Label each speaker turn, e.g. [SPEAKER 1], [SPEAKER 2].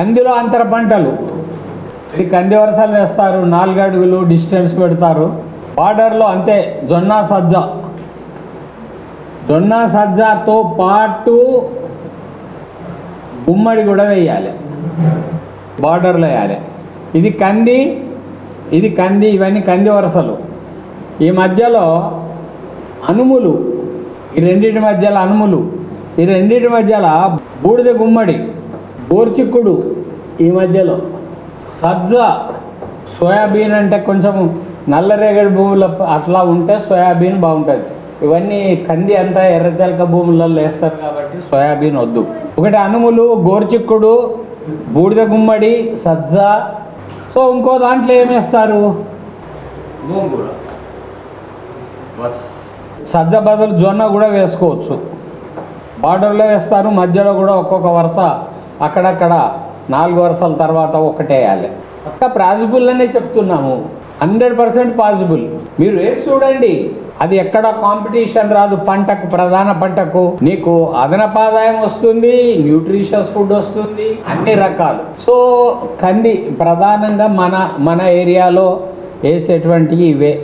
[SPEAKER 1] కందిలో అంతర పంటలు. ఇది కంది వరసలు వేస్తారు నాలుగు అడుగులు డిస్టెన్స్ పెడతారు. బార్డర్లో అంతే జొన్న సజ్జ. జొన్న సజ్జతో పాటు గుమ్మడి కూడా వేయాలి. బార్డర్లో వేయాలి. ఇది కంది ఇది కంది ఇవన్నీ కంది వరసలు. ఈ మధ్యలో అనుములు ఈ రెండింటి మధ్యలో అనుములు ఈ రెండింటి మధ్యలో బూడిద గుమ్మడి. గోర్చిక్కుడు ఈ మధ్యలో. సజ్జ సోయాబీన్ అంటే కొంచెం నల్లరేగడి భూముల అట్లా ఉంటే సోయాబీన్ బాగుంటుంది. ఇవన్నీ కంది అంతా ఎర్రచలక భూములలో వేస్తారు కాబట్టి సోయాబీన్ వద్దు. ఒకటి అనుములు గోర్చిక్కుడు బూడిద గుమ్మడి సజ్జ. సో ఇంకో దాంట్లో ఏం వేస్తారు?
[SPEAKER 2] గోంగూర. బస్.
[SPEAKER 1] సజ్జ బదులు జొన్న కూడా వేసుకోవచ్చు. బార్డర్లో వేస్తారు మధ్యలో కూడా ఒక్కొక్క వరుస అక్కడక్కడ నాలుగు వరుసల తర్వాత ఒకటే వేయాలి. పక్క పాసిబుల్ అనే చెప్తున్నాము. Hundred percent possible. మీరు వేసి చూడండి. అది ఎక్కడ కాంపిటీషన్ రాదు. పంటకు ప్రధాన పంటకు. నీకు అదనపు ఆదాయం వస్తుంది న్యూట్రిషియస్ ఫుడ్ వస్తుంది అన్ని రకాలు. సో కంది ప్రధానంగా మన మన ఏరియాలో వేసేటువంటివి ఇవే.